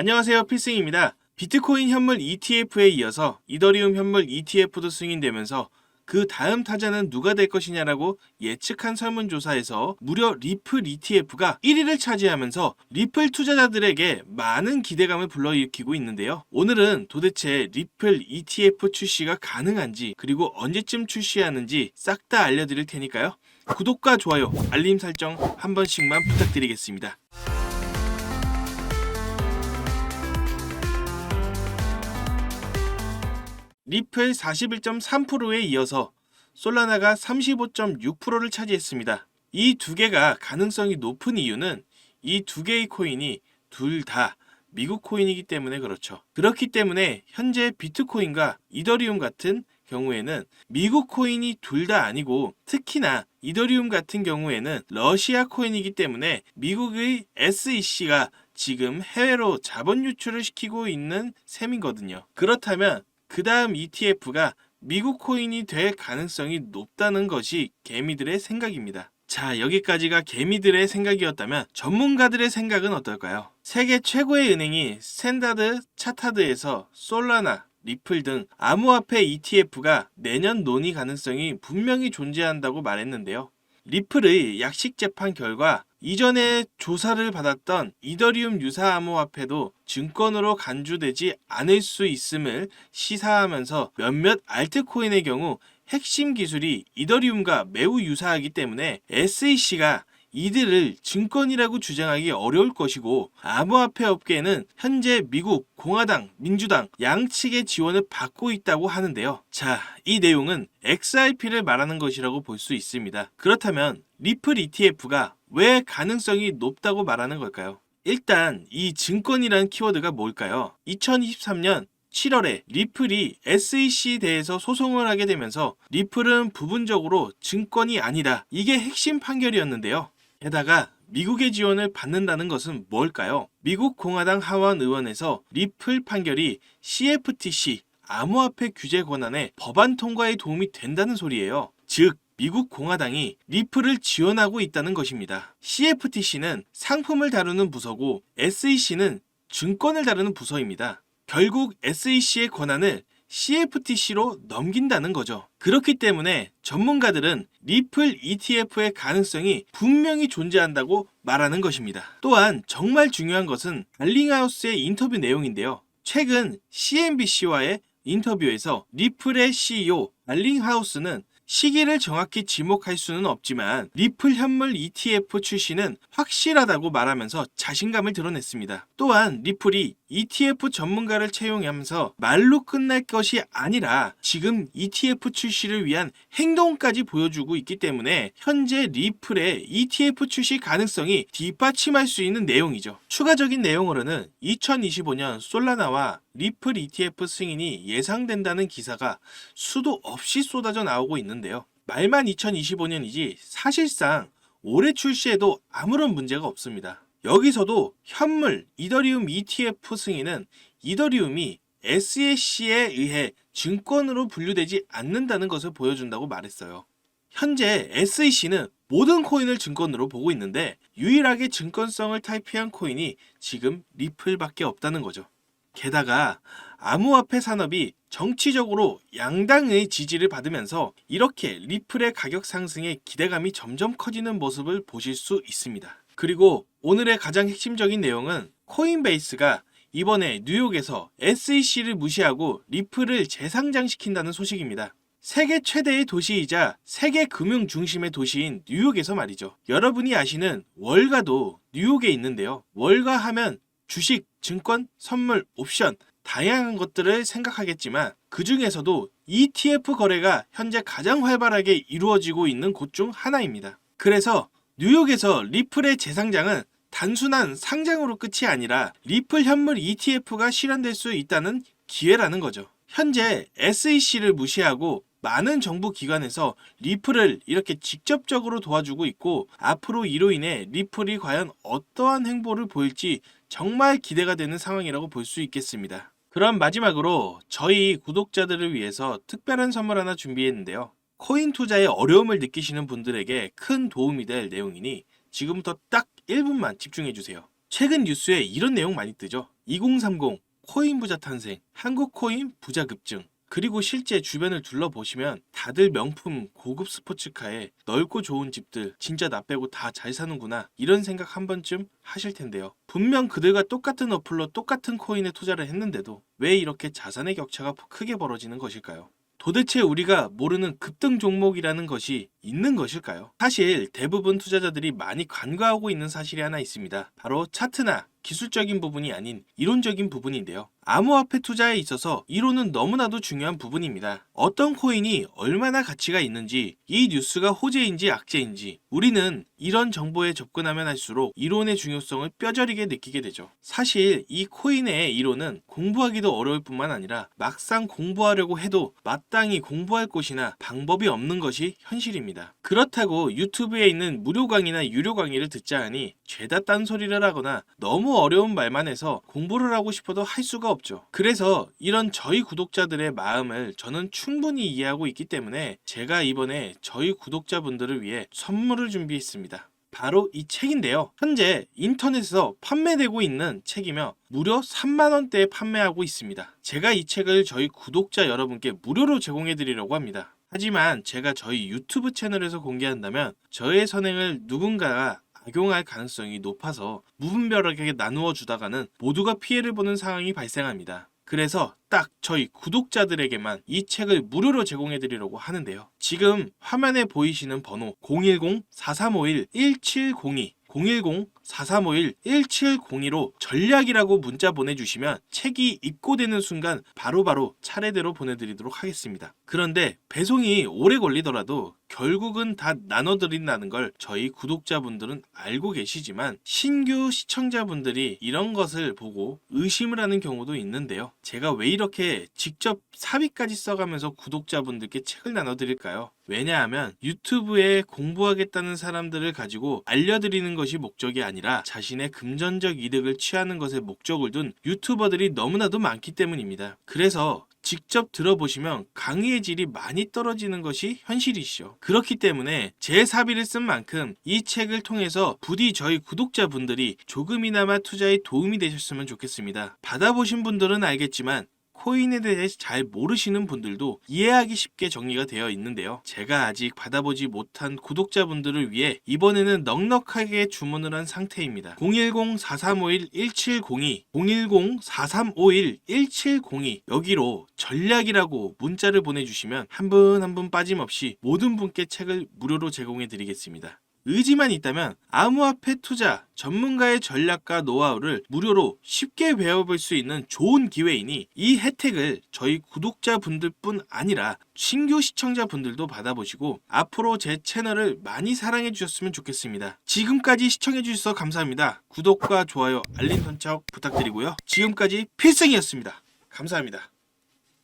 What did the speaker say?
안녕하세요 필승입니다. 비트코인 현물 ETF에 이어서 이더리움 현물 ETF도 승인되면서 그 다음 타자는 누가 될 것이냐라고 예측한 설문조사에서 무려 리플 ETF가 1위를 차지하면서 리플 투자자들에게 많은 기대감을 불러일으키고 있는데요. 오늘은 도대체 리플 ETF 출시가 가능한지 그리고 언제쯤 출시하는지 싹 다 알려드릴 테니까요. 구독과 좋아요, 알림 설정 한 번씩만 부탁드리겠습니다. 리플 41.3%에 이어서 솔라나가 35.6%를 차지했습니다. 이 두 개가 가능성이 높은 이유는 이 두 개의 코인이 둘 다 미국 코인이기 때문에 그렇죠. 그렇기 때문에 현재 비트코인과 이더리움 같은 경우에는 미국 코인이 둘 다 아니고 특히나 이더리움 같은 경우에는 러시아 코인이기 때문에 미국의 SEC가 지금 해외로 자본 유출을 시키고 있는 셈이거든요. 그렇다면 그 다음 ETF가 미국 코인이 될 가능성이 높다는 것이 개미들의 생각입니다. 자, 여기까지가 개미들의 생각이었다면 전문가들의 생각은 어떨까요? 세계 최고의 은행이 스탠다드 차타드에서 솔라나, 리플 등 암호화폐 ETF가 내년 논의 가능성이 분명히 존재한다고 말했는데요. 리플의 약식 재판 결과 이전에 조사를 받았던 이더리움 유사 암호화폐도 증권으로 간주되지 않을 수 있음을 시사하면서 몇몇 알트코인의 경우 핵심 기술이 이더리움과 매우 유사하기 때문에 SEC가 이들을 증권이라고 주장하기 어려울 것이고 암호화폐 업계는 현재 미국, 공화당, 민주당 양측의 지원을 받고 있다고 하는데요. 자, 이 내용은 XRP를 말하는 것이라고 볼 수 있습니다. 그렇다면 리플 ETF가 왜 가능성이 높다고 말하는 걸까요? 일단 이 증권이라는 키워드가 뭘까요? 2023년 7월에 리플이 SEC에 대해서 소송을 하게 되면서 리플은 부분적으로 증권이 아니다. 이게 핵심 판결이었는데요. 게다가 미국의 지원을 받는다는 것은 뭘까요? 미국 공화당 하원 의원에서 리플 판결이 CFTC 암호화폐 규제 권한의 법안 통과에 도움이 된다는 소리예요. 즉 미국 공화당이 리플을 지원하고 있다는 것입니다. CFTC는 상품을 다루는 부서고 SEC는 증권을 다루는 부서입니다. 결국 SEC의 권한을 CFTC로 넘긴다는 거죠. 그렇기 때문에 전문가들은 리플 ETF의 가능성이 분명히 존재한다고 말하는 것입니다. 또한 정말 중요한 것은 달링하우스의 인터뷰 내용인데요. 최근 CNBC와의 인터뷰에서 리플의 CEO 달링하우스는 시기를 정확히 지목할 수는 없지만 리플 현물 ETF 출시는 확실하다고 말하면서 자신감을 드러냈습니다. 또한 리플이 ETF 전문가를 채용하면서 말로 끝날 것이 아니라 지금 ETF 출시를 위한 행동까지 보여주고 있기 때문에 현재 리플의 ETF 출시 가능성이 뒷받침할 수 있는 내용이죠. 추가적인 내용으로는 2025년 솔라나와 리플 ETF 승인이 예상된다는 기사가 수도 없이 쏟아져 나오고 있는데요. 말만 2025년이지 사실상 올해 출시에도 아무런 문제가 없습니다. 여기서도 현물 이더리움 ETF 승인은 이더리움이 SEC에 의해 증권으로 분류되지 않는다는 것을 보여준다고 말했어요. 현재 SEC는 모든 코인을 증권으로 보고 있는데 유일하게 증권성을 탈피한 코인이 지금 리플밖에 없다는 거죠. 게다가 암호화폐 산업이 정치적으로 양당의 지지를 받으면서 이렇게 리플의 가격 상승에 기대감이 점점 커지는 모습을 보실 수 있습니다. 그리고 오늘의 가장 핵심적인 내용은 코인베이스가 이번에 뉴욕에서 SEC를 무시하고 리플을 재상장시킨다는 소식입니다. 세계 최대의 도시이자 세계 금융 중심의 도시인 뉴욕에서 말이죠. 여러분이 아시는 월가도 뉴욕에 있는데요. 월가 하면 주식, 증권, 선물, 옵션 다양한 것들을 생각하겠지만 그 중에서도 ETF 거래가 현재 가장 활발하게 이루어지고 있는 곳 중 하나입니다. 그래서 뉴욕에서 리플의 재상장은 단순한 상장으로 끝이 아니라 리플 현물 ETF가 실현될 수 있다는 기회라는 거죠. 현재 SEC를 무시하고 많은 정부 기관에서 리플을 이렇게 직접적으로 도와주고 있고 앞으로 이로 인해 리플이 과연 어떠한 행보를 보일지 정말 기대가 되는 상황이라고 볼 수 있겠습니다. 그럼 마지막으로 저희 구독자들을 위해서 특별한 선물 하나 준비했는데요. 코인 투자에 어려움을 느끼시는 분들에게 큰 도움이 될 내용이니 지금부터 딱 1분만 집중해 주세요. 최근 뉴스에 이런 내용 많이 뜨죠. 2030 코인 부자 탄생, 한국 코인 부자 급증. 그리고 실제 주변을 둘러보시면 다들 명품 고급 스포츠카에 넓고 좋은 집들 진짜 나 빼고 다 잘 사는구나 이런 생각 한 번쯤 하실 텐데요. 분명 그들과 똑같은 어플로 똑같은 코인에 투자를 했는데도 왜 이렇게 자산의 격차가 크게 벌어지는 것일까요? 도대체 우리가 모르는 급등 종목이라는 것이 있는 것일까요? 사실 대부분 투자자들이 많이 간과하고 있는 사실이 하나 있습니다. 바로 차트나 기술적인 부분이 아닌 이론적인 부분인데요. 암호화폐 투자에 있어서 이론은 너무나도 중요한 부분입니다. 어떤 코인이 얼마나 가치가 있는지, 이 뉴스가 호재인지 악재인지, 우리는 이런 정보에 접근하면 할수록 이론의 중요성을 뼈저리게 느끼게 되죠. 사실 이 코인의 이론은 공부하기도 어려울 뿐만 아니라 막상 공부하려고 해도 마땅히 공부할 곳이나 방법이 없는 것이 현실입니다. 그렇다고 유튜브에 있는 무료 강의나 유료 강의를 듣자 하니 죄다 딴소리를 하거나 너무 어려운 말만 해서 공부를 하고 싶어도 할 수가 없죠. 그래서 이런 저희 구독자들의 마음을 저는 충분히 이해하고 있기 때문에 제가 이번에 저희 구독자분들을 위해 선물을 준비했습니다. 바로 이 책인데요. 현재 인터넷에서 판매되고 있는 책이며 무려 3만원대에 판매하고 있습니다. 제가 이 책을 저희 구독자 여러분께 무료로 제공해 드리려고 합니다. 하지만 제가 저희 유튜브 채널에서 공개한다면 저의 선행을 누군가가 악용할 가능성이 높아서 무분별하게 나누어 주다가는 모두가 피해를 보는 상황이 발생합니다. 그래서 딱 저희 구독자들에게만 이 책을 무료로 제공해 드리려고 하는데요. 지금 화면에 보이시는 번호 010-4351-1702 010-4351-1702로 전략이라고 문자 보내주시면 책이 입고되는 순간 바로바로 차례대로 보내드리도록 하겠습니다. 그런데 배송이 오래 걸리더라도 결국은 다 나눠드린다는 걸 저희 구독자분들은 알고 계시지만 신규 시청자분들이 이런 것을 보고 의심을 하는 경우도 있는데요. 제가 왜 이렇게 직접 사비까지 써가면서 구독자분들께 책을 나눠드릴까요? 왜냐하면 유튜브에 공부하겠다는 사람들을 가지고 알려드리는 것이 목적이 아니라 자신의 금전적 이득을 취하는 것에 목적을 둔 유튜버들이 너무나도 많기 때문입니다. 그래서 직접 들어보시면 강의의 질이 많이 떨어지는 것이 현실이시죠. 그렇기 때문에 제 사비를 쓴 만큼 이 책을 통해서 부디 저희 구독자분들이 조금이나마 투자에 도움이 되셨으면 좋겠습니다. 받아보신 분들은 알겠지만 코인에 대해 잘 모르시는 분들도 이해하기 쉽게 정리가 되어 있는데요. 제가 아직 받아보지 못한 구독자분들을 위해 이번에는 넉넉하게 주문을 한 상태입니다. 010-4351-1702, 010-4351-1702 여기로 전략이라고 문자를 보내주시면 한 분 한 분 빠짐없이 모든 분께 책을 무료로 제공해 드리겠습니다. 의지만 있다면 암호화폐 투자 전문가의 전략과 노하우를 무료로 쉽게 배워볼 수 있는 좋은 기회이니 이 혜택을 저희 구독자분들뿐 아니라 신규 시청자분들도 받아보시고 앞으로 제 채널을 많이 사랑해 주셨으면 좋겠습니다. 지금까지 시청해 주셔서 감사합니다. 구독과 좋아요, 알림 설정 부탁드리고요. 지금까지 필승이었습니다. 감사합니다.